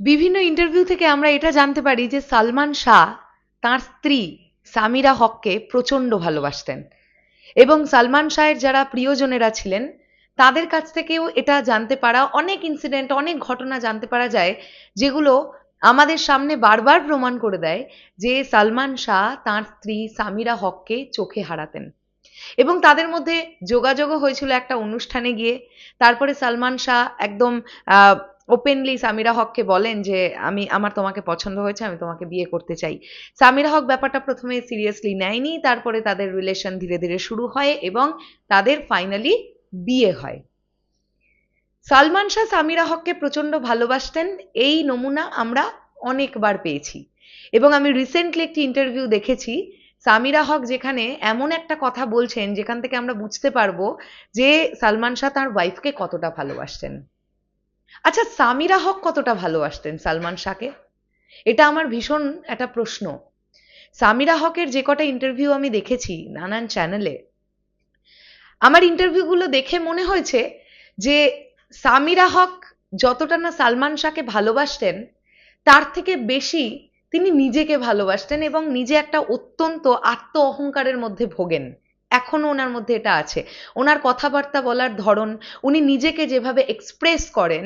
বিভিন্ন ইন্টারভিউ থেকে আমরা এটা জানতে পারি যে সালমান শাহ, তার স্ত্রী সামিরা হককে প্রচণ্ড ভালোবাসতেন। এবং সালমান শাহের যারা প্রিয়জনেরা ছিলেন, তাদের কাছ থেকেও এটা জানতে পারা, অনেক ইনসিডেন্ট অনেক ঘটনা জানতে পারা যায়, যেগুলো আমাদের সামনে বারবার প্রমাণ করে দেয় যে সালমান শাহ, তার স্ত্রী সামিরা হককে চোখে হারাতেন। এবং তাদের মধ্যে যোগাযোগও হয়েছিল একটা অনুষ্ঠানে গিয়ে। তারপরে সালমান শাহ একদম ওপেনলি সামিরা হককে বলেন যে, আমি, আমার তোমাকে পছন্দ হয়েছে, আমি তোমাকে বিয়ে করতে চাই। সামিরা হক ব্যাপারটা প্রথমে সিরিয়াসলি নেয়নি, তারপরে তাদের রিলেশন ধীরে ধীরে শুরু হয় এবং তাদের ফাইনালি বিয়ে হয়। সালমান শাহ সামিরা হককে প্রচণ্ড ভালোবাসতেন, এই নমুনা আমরা অনেকবার পেয়েছি। এবং আমি রিসেন্টলি একটি ইন্টারভিউ দেখেছি সামিরা হক যেখানে এমন একটা কথা বলছেন, যেখান থেকে আমরা বুঝতে পারব যে সালমান শাহ তার ওয়াইফকে কতটা ভালোবাসতেন। আচ্ছা সামিরা হক কতটা ভালোবাসতেন সালমান শাহকে? এটা আমার ভীষণ একটা প্রশ্ন। সামিরা হকের যে কটা ইন্টারভিউ আমি দেখেছি নানান চ্যানেলে আমার ইন্টারভিউগুলো দেখে মনে হয়েছে যে সামিরা হক যতটা না সালমান শাহকে ভালোবাসতেন, তার থেকে বেশি তিনি নিজেকে ভালোবাসতেন এবং নিজে একটা অত্যন্ত আত্ম অহংকারের মধ্যে ভোগেন। এখনও ওনার মধ্যে এটা আছে। ওনার কথাবার্তা বলার ধরন, উনি নিজেকে যেভাবে এক্সপ্রেস করেন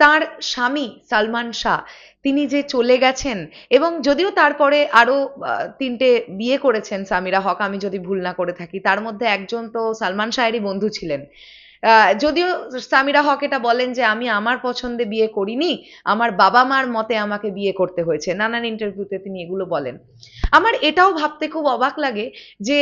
তার স্বামী সালমান শাহ, তিনি যে চলে গেছেন এবং যদিও তারপরে আরও তিনটে বিয়ে করেছেন সামিরা হক, আমি যদি ভুল না করে থাকি, তার মধ্যে একজন তো সালমান শাহেরই বন্ধু ছিলেন। যদিও সামিরা হক এটা বলেন যে আমি আমার পছন্দে বিয়ে করিনি, আমার বাবা মার মতে আমাকে বিয়ে করতে হয়েছে। নানান ইন্টারভিউতে তিনি এগুলো বলেন। আমার এটাও ভাবতে খুব অবাক লাগে যে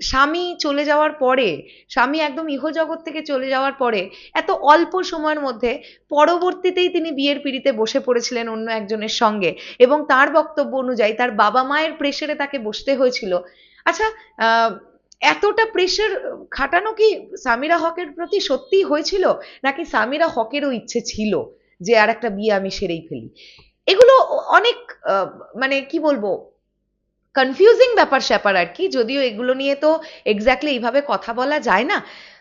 স্বামী চলে যাওয়ার পরে, স্বামী একদম ইহজগৎ থেকে চলে যাওয়ার পরে, এত অল্প সময়ের মধ্যে পরবর্তীতেই তিনি বিয়ের পিড়িতে বসে পড়েছিলেন অন্য একজনের সঙ্গে এবং তার বক্তব্য অনুযায়ী তার বাবা মায়ের প্রেশারে তাকে বসতে হয়েছিল। আচ্ছা এতটা প্রেশার খাটানো কি সামিরা হকের প্রতি সত্যিই হয়েছিল? নাকি সামিরা হকেরও ইচ্ছে ছিল যে আর একটা বিয়ে আমি সেরেই ফেলি? এগুলো অনেক মানে কি বলব কনফিউজিং ব্যাপার স্যাপার আর কি। যদিও এগুলো নিয়ে তো এক্স্যাক্টলি এইভাবে কথা বলা যায় না।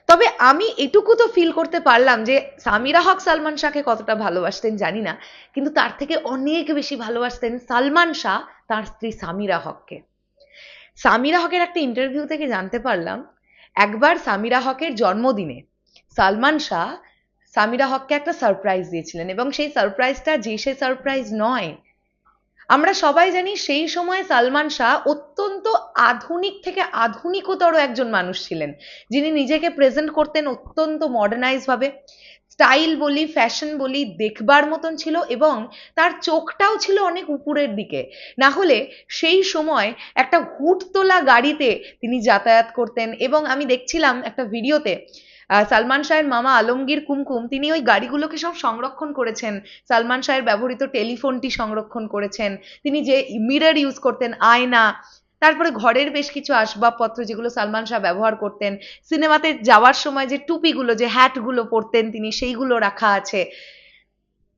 তবে আমি এটুকু তো ফিল করতে পারলাম যে সামিরা হক সালমান শাহকে কতটা ভালোবাসতেন জানি না। কিন্তু তার থেকে অনেক বেশি ভালোবাসতেন সালমান শাহ, তার স্ত্রী সামিরা হককে। সামিরা হকের একটা ইন্টারভিউ থেকে জানতে পারলাম, একবার সামিরা হকের জন্মদিনে সালমান শাহ সামিরা হককে একটা সারপ্রাইজ দিয়েছিলেন এবং সেই সারপ্রাইজটা যে সে সারপ্রাইজ নয়, আমরা সবাই জানি সেই সময় সালমান শাহ অত্যন্ত আধুনিক থেকে আধুনিকতর একজন মানুষ ছিলেন, যিনি নিজেকে প্রেজেন্ট করতেন অত্যন্ত মডার্নাইজ ভাবে। স্টাইল বলি ফ্যাশন বলি দেখবার মতন ছিল এবং তার চোখটাও ছিল অনেক উপরের দিকে। না হলে সেই সময় একটা হুট তোলা গাড়িতে তিনি যাতায়াত করতেন এবং আমি দেখছিলাম একটা ভিডিওতে সালমান শাহের মামা আলমগীর কুমকুম, তিনি ওই গাড়িগুলোকে সব সংরক্ষণ করেছেন। সালমান শাহের ব্যবহৃত টেলিফোনটি সংরক্ষণ করেছেন। তিনি যে মিরর ইউজ করতেন, আয়না তারপরে ঘরের বেশ কিছু আসবাবপত্র যেগুলো সালমান শাহ ব্যবহার করতেন, সিনেমাতে যাওয়ার সময় যে টুপিগুলো, যে হ্যাটগুলো পরতেন তিনি, সেইগুলো রাখা আছে।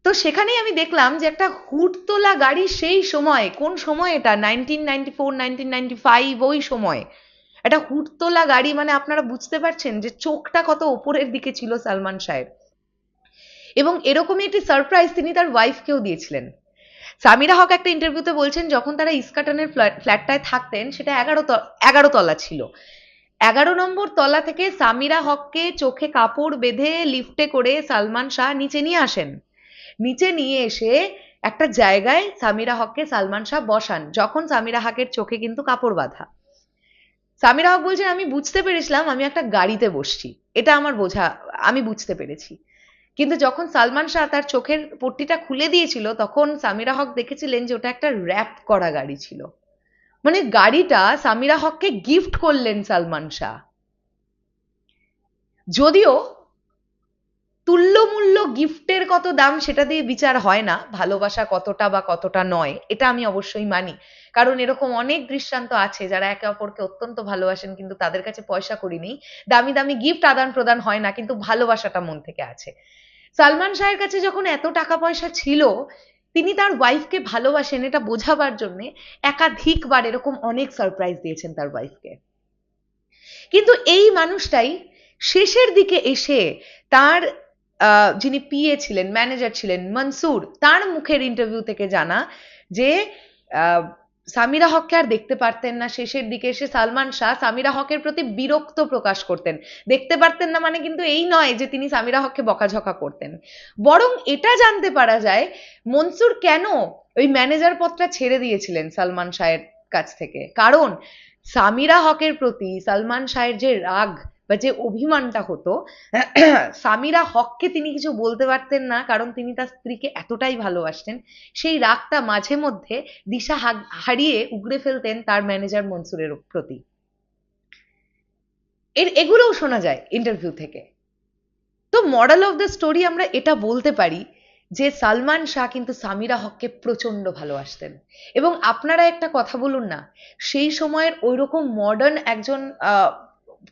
তো সেখানেই আমি দেখলাম যে একটা হুট তোলা গাড়ি সেই সময়, কোন সময় এটা? Nineteen ninety four ninety five ওই সময়। একটা হুট তোলা গাড়ি মানে আপনারা বুঝতে পারছেন যে চোখটা কত ওপরের দিকে ছিল সালমান শাহের এবং এরকমই একটি সারপ্রাইজ তিনি তার ওয়াইফকেও দিয়েছিলেন। সামিরা হক একটা ইন্টারভিউতে বলছেন, যখন তারা ইস্কাটনের ফ্ল্যাটটায় থাকতেন, সেটা এগারো এগারো তলা ছিল। এগারো নম্বর তলা থেকে সামিরা হককে চোখে কাপড় বেঁধে লিফটে করে সালমান শাহ নিচে নিয়ে আসেন। নিচে নিয়ে এসে একটা জায়গায় সামিরা হককে সালমান শাহ বসান, যখন সামিরা হকের চোখে কিন্তু কাপড় বাঁধা। সামিরা হক বলছেন, আমি বুঝতে পেরেছিলাম, আমি একটা গাড়িতে বসছি। এটা আমার বোঝা, আমি বুঝতে পেরেছি। কিন্তু যখন সালমান শাহ তার চোখের পট্টিটা খুলে দিয়েছিল, তখন সামিরা হক দেখেছিলেন যে ওটা একটা র্যাপ করা গাড়ি ছিল। মানে গাড়িটা সামিরা হককে গিফট করলেন সালমান শাহ। যদিও তুল্যমূল্য গিফটের কত দাম সেটা দিয়ে বিচার হয় না, ভালোবাসা কতটা বা কতটা নয়, এটা আমি অবশ্যই মানি। কারণ এরকম অনেক দৃষ্টান্ত আছে যারা একে অপরকে অত্যন্ত ভালোবাসেন কিন্তু তাদের কাছে পয়সা করি নেই, দামি দামি গিফট আদান প্রদান হয় না কিন্তু ভালোবাসাটা মন থেকে আছে। সালমান শাহের কাছে যখন এত টাকা পয়সা ছিল, তিনি তার ওয়াইফকে ভালোবাসেন এটা বোঝাবার জন্য একাধিকবার এরকম অনেক সারপ্রাইজ দিয়েছেন তার ওয়াইফকে কিন্তু এই মানুষটাই শেষের দিকে এসে তার যিনি পিএ ছিলেন ম্যানেজার ছিলেন, মনসুর, তার মুখের ইন্টারভিউ থেকে জানা যে সামিরা হককে আর দেখতে পারতেন না শেষের দিকে এসে সালমান শাহ সামিরা হকের প্রতি বিরক্ত প্রকাশ করতেন। দেখতে পারতেন না মানে কিন্তু এই নয় যে তিনি সামিরা হককে বকাঝকা করতেন। বরং এটা জানতে পারা যায়, মনসুর কেন ওই ম্যানেজার পদটা ছেড়ে দিয়েছিলেন সালমান শাহের কাছ থেকে? কারণ সামিরা হকের প্রতি, সালমান শাহের যে রাগ বা যে অভিমানটা হতো, সামিরা হককে তিনি কিছু বলতে পারতেন না, কারণ তিনি তার স্ত্রীকে এতটাই ভালোবাসতেন। সেই রাগটা মাঝে মধ্যে দিশা হারিয়ে উগড়ে ফেলতেন তার ম্যানেজার মনসুরের প্রতি। এর, এগুলোও শোনা যায় ইন্টারভিউ থেকে। তো মডেল অফ দ্য স্টোরি আমরা এটা বলতে পারি যে সালমান শাহ কিন্তু সামিরা হককে প্রচণ্ড ভালোবাসতেন। এবং আপনারা একটা কথা বলুন না, সেই সময়ের ওইরকম মডার্ন একজন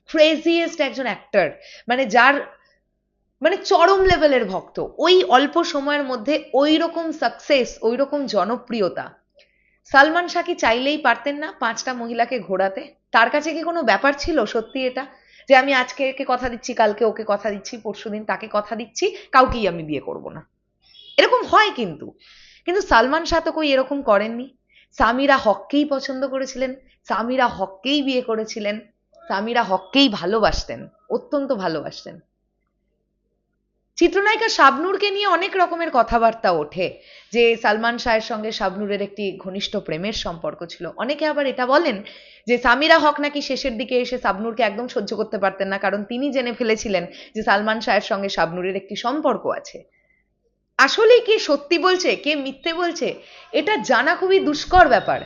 ক্রেজিয়েস্ট একজন অ্যাক্টর মানে যার মানে চরম লেভেলের ভক্ত, ওই অল্প সময়ের মধ্যে ওই রকম সাকসেস ওই রকম জনপ্রিয়তা। সালমান শাহ কি চাইলেই পারতেন না পাঁচটা মহিলাকে ঘোরাতে? তার কাছে কি কোনো ব্যাপার ছিল সত্যি এটা? যে আমি আজকে একে কথা দিচ্ছি, কালকে ওকে কথা দিচ্ছি পরশুদিন তাকে কথা দিচ্ছি, কাউকেই আমি বিয়ে করব না। এরকম হয় কিন্তু। কিন্তু সালমান শাহ তো কই এরকম করেননি। সামিরা হককেই পছন্দ করেছিলেন, সামিরা হককেই বিয়ে করেছিলেন। সামিরা হককেই ভালোবাসতেন, অত্যন্ত ভালোবাসতেন। চিত্রনায়িকা শাবনূরকে নিয়ে অনেক রকমের কথাবার্তা ওঠে, যে সালমান শাহের সঙ্গে শাবনূরের একটি ঘনিষ্ঠ প্রেমের সম্পর্ক ছিল। অনেকে আবার এটা বলেন যে সামিরা হক নাকি শেষের দিকে এসে শাবনূরকে একদম সহ্য করতে পারতেন না, কারণ তিনি জেনে ফেলেছিলেন যে সালমান শাহের সঙ্গে শাবনূরের একটি সম্পর্ক আছে। আসলেই কে সত্যি বলছে, কে মিথ্যে বলছে, এটা জানা খুবই দুষ্কর ব্যাপার।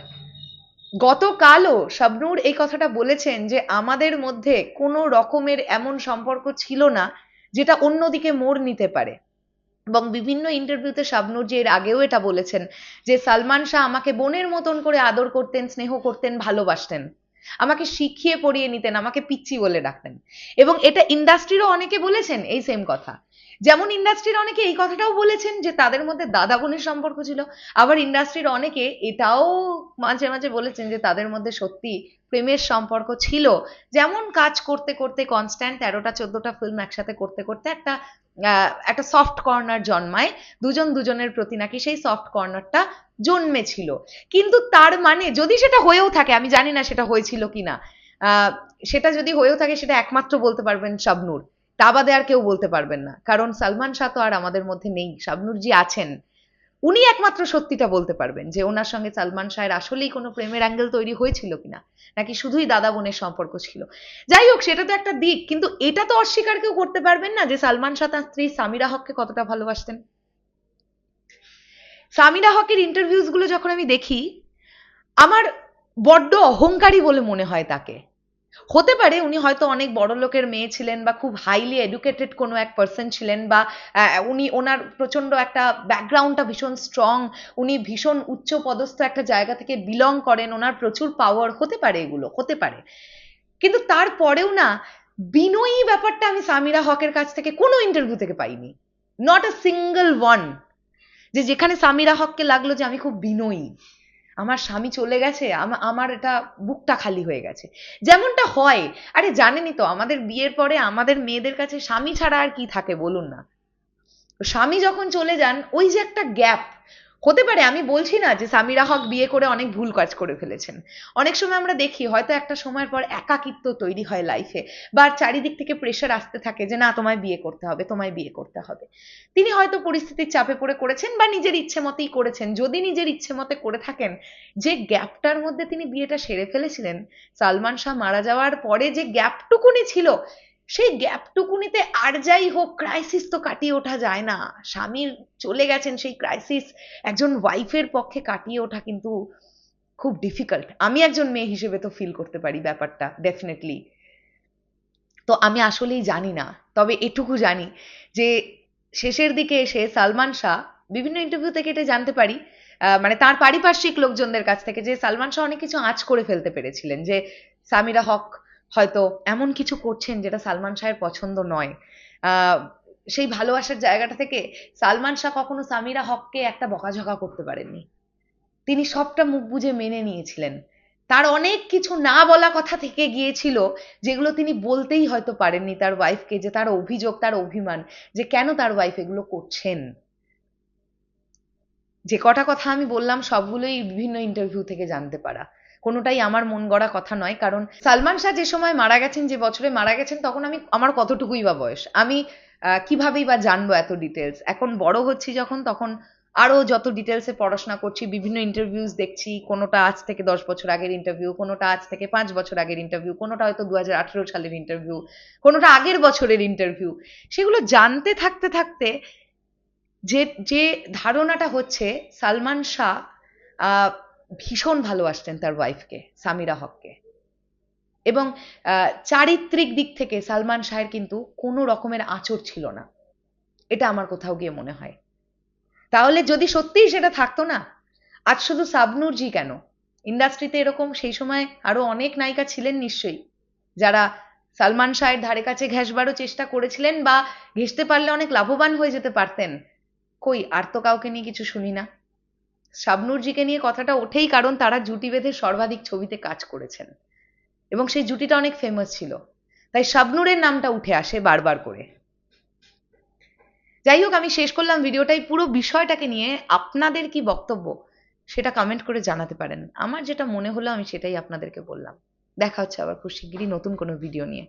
গতকালও শাবনূর এই কথাটা বলেছেন যে আমাদের মধ্যে কোনো রকমের এমন সম্পর্ক ছিল না যেটা অন্যদিকে মোড় নিতে পারে। এবং বিভিন্ন ইন্টারভিউতে শাবনূর যে এর আগেও এটা বলেছেন যে সালমান শাহ আমাকে বোনের মতন করে আদর করতেন, স্নেহ করতেন, ভালোবাসতেন। আমাকে শিখিয়ে পড়িয়ে নিতেন, আমাকে পিচ্ছি বলে ডাকতেন। এবং এটা ইন্ডাস্ট্রিরও অনেকে বলেছেন এই সেম কথা। যেমন ইন্ডাস্ট্রির অনেকে এই কথাটাও বলেছেন যে তাদের মধ্যে দাদা বোনের সম্পর্ক ছিল, আবার ইন্ডাস্ট্রির অনেকে এটাও মাঝে মাঝে বলেছেন যে তাদের মধ্যে সত্যি প্রেমের সম্পর্ক ছিল। যেমন কাজ করতে করতে কনস্ট্যান্ট তেরোটা, চোদ্দটা ফিল্ম একসাথে করতে করতে একটা একটা সফট কর্নার জন্মায়। দুজন দুজনের প্রতি নাকি সেই সফট কর্নারটা জন্মেছিল। কিন্তু তার মানে যদি সেটা হয়েও থাকে, আমি জানি না সেটা হয়েছিল কিনা সেটা যদি হয়েও থাকে সেটা একমাত্র বলতে পারবেন শাবনুর। তা বাদে আর কেউ বলতে পারবেন না। কারণ সালমান শাহ তো আর আমাদের মধ্যে নেই। শাবনূর জি আছেন। উনি একমাত্র সত্যিটা বলতে পারবেন যে ওনার সঙ্গে সালমান শাহের আসলেই কোনো প্রেমের অ্যাঙ্গেল তৈরি হয়েছিল কিনা, নাকি শুধুই দাদা বোনের সম্পর্ক ছিল। যাই হোক, সেটা তো একটা দিক, কিন্তু এটা তো অস্বীকার কেউ করতে পারবেন না যে সালমান শাহ তার স্ত্রী সামিরা হককে কতটা ভালোবাসতেন। সামিরা হকের ইন্টারভিউজগুলো যখন আমি দেখি, আমার বড্ড অহংকারী বলে মনে হয় তাকে। হতে পারে উনি হয়তো অনেক বড় লোকের মেয়ে ছিলেন বা খুব হাইলি এডুকেটেড কোনো এক পার্সন ছিলেন বা উনি ওনার প্রচণ্ড একটা ব্যাকগ্রাউন্ডটা ভীষণ স্ট্রং উনি ভীষণ উচ্চ পদস্থ একটা জায়গা থেকে বিলং করেন, ওনার প্রচুর পাওয়ার হতে পারে এগুলো, হতে পারে। কিন্তু তারপরেও না, বিনয়ী ব্যাপারটা আমি সামিরা হকের কাছ থেকে কোনো ইন্টারভিউ থেকে পাইনি। নট আ সিঙ্গেল ওয়ান যে যেখানে সামিরা হককে লাগল যে আমি খুব বিনয়ী। আমার স্বামী চলে গেছে, আমা- আমার এটা বুকটা খালি হয়ে গেছে। যেমনটা হয়, আরে জানেনই তো, আমাদের বিয়ের পরে আমাদের মেয়েদের কাছে স্বামী ছাড়া আর কি থাকে বলুন না। স্বামী যখন চলে যান, ওই যে একটা গ্যাপ হতে পারে, আমি বলছি না যে সামিরা হক বিয়ে করে অনেক ভুল কাজ করে ফেলেছেন। অনেক সময় আমরা দেখি, হয়তো একটা সময়ের পর একাকিত্ব তৈরি হয় লাইফে বা চারিদিক থেকে প্রেশার আসতে থাকে যে না, তোমায় বিয়ে করতে হবে, তোমায় বিয়ে করতে হবে। তিনি হয়তো পরিস্থিতির চাপে পড়ে করেছেন বা নিজের ইচ্ছে মতেই করেছেন। যদি নিজের ইচ্ছে মতে করে থাকেন, যে গ্যাপটার মধ্যে তিনি বিয়েটা সেরে ফেলেছিলেন, সালমান শাহ মারা যাওয়ার পরে যে গ্যাপটুকুনি ছিল সেই গ্যাপটুকুনিতে আর যাই হোক ক্রাইসিস তো কাটিয়ে ওঠা যায় না। স্বামীর চলে গেছেন সেই ক্রাইসিস একজন ওয়াইফের পক্ষে কাটিয়ে ওঠা কিন্তু খুব ডিফিকাল্ট আমি একজন মেয়ে হিসেবে তো ফিল করতে পারি ব্যাপারটা ডেফিনেটলি তো আমি আসলেই জানি না, তবে এটুকু জানি যে শেষের দিকে এসে সালমান শাহ বিভিন্ন ইন্টারভিউ থেকে এটা জানতে পারি মানে তার পারিপার্শ্বিক লোকজনদের কাছ থেকে যে সালমান শাহ অনেক কিছু আঁচ করে ফেলতে পেরেছিলেন, যে সামিরা হক হয়তো এমন কিছু করছেন যেটা সালমান শাহের পছন্দ নয়। সেই ভালোবাসার জায়গাটা থেকে সালমান শাহ কখনো সামিরা হককে একটা বকাঝকা করতে পারেননি। তিনি সবটা মুখ বুঝে মেনে নিয়েছিলেন। তার অনেক কিছু না বলা কথা থেকে গিয়েছিল যেগুলো তিনি বলতেই হয়তো পারেননি তার ওয়াইফকে যে তার অভিযোগ, তার অভিমান, যে কেন তার ওয়াইফ এগুলো করছেন। যে কটা কথা আমি বললাম সবগুলোই বিভিন্ন ইন্টারভিউ থেকে জানতে পারা। কোনোটাই আমার মন গড়া কথা নয়। কারণ সালমান শাহ যে সময় মারা গেছেন, যে বছরে মারা গেছেন, তখন আমি, আমার কতটুকুই বা বয়স? আমি কিভাবেই বা জানব এত ডিটেলস এখন বড় হচ্ছি যখন, তখন আরও যত ডিটেলসে পড়াশোনা করছি, বিভিন্ন ইন্টারভিউস দেখছি, কোনোটা আজ থেকে দশ বছর আগের ইন্টারভিউ কোনোটা আজ থেকে পাঁচ বছর আগের ইন্টারভিউ কোনোটা হয়তো দু হাজার আঠেরো সালের ইন্টারভিউ কোনোটা আগের বছরের ইন্টারভিউ সেগুলো জানতে থাকতে থাকতে যে যে ধারণাটা হচ্ছে, সালমান শাহ ভীষণ ভালোবাসতেন তার ওয়াইফকে সামিরা হককে। এবং চারিত্রিক দিক থেকে সালমান শাহের কিন্তু কোনো রকমের আঁচড় ছিল না। এটা আমার কোথাও গিয়ে মনে হয়। তাহলে যদি সত্যিই সেটা থাকতো না, আজ শুধু সাবনুর জি কেন? ইন্ডাস্ট্রিতে এরকম সেই সময় আরও অনেক নায়িকা ছিলেন নিশ্চয়ই, যারা সালমান শাহের ধারে কাছে ঘেঁষবারও চেষ্টা করেছিলেন বা ঘেঁষতে পারলে অনেক লাভবান হয়ে যেতে পারতেন। কই, আর তো কাউকে নিয়ে কিছু শুনি না। শাবনুরজিকে নিয়ে কথাটা ওঠেই কারণ তারা জুটি বেঁধে সর্বাধিক ছবিতে কাজ করেছেন। এবং সেই জুটিটা অনেক ফেমাস ছিল। তাই শাবনুরের নামটা উঠে আসে বারবার করে। যাই হোক, আমি শেষ করলাম ভিডিওটাই। পুরো বিষয়টাকে নিয়ে আপনাদের কি বক্তব্য সেটা কমেন্ট করে জানাতে পারেন। আমার যেটা মনে হলো আমি সেটাই আপনাদেরকে বললাম। দেখা হচ্ছে আবার খুব শিগগিরই নতুন কোনো ভিডিও নিয়ে।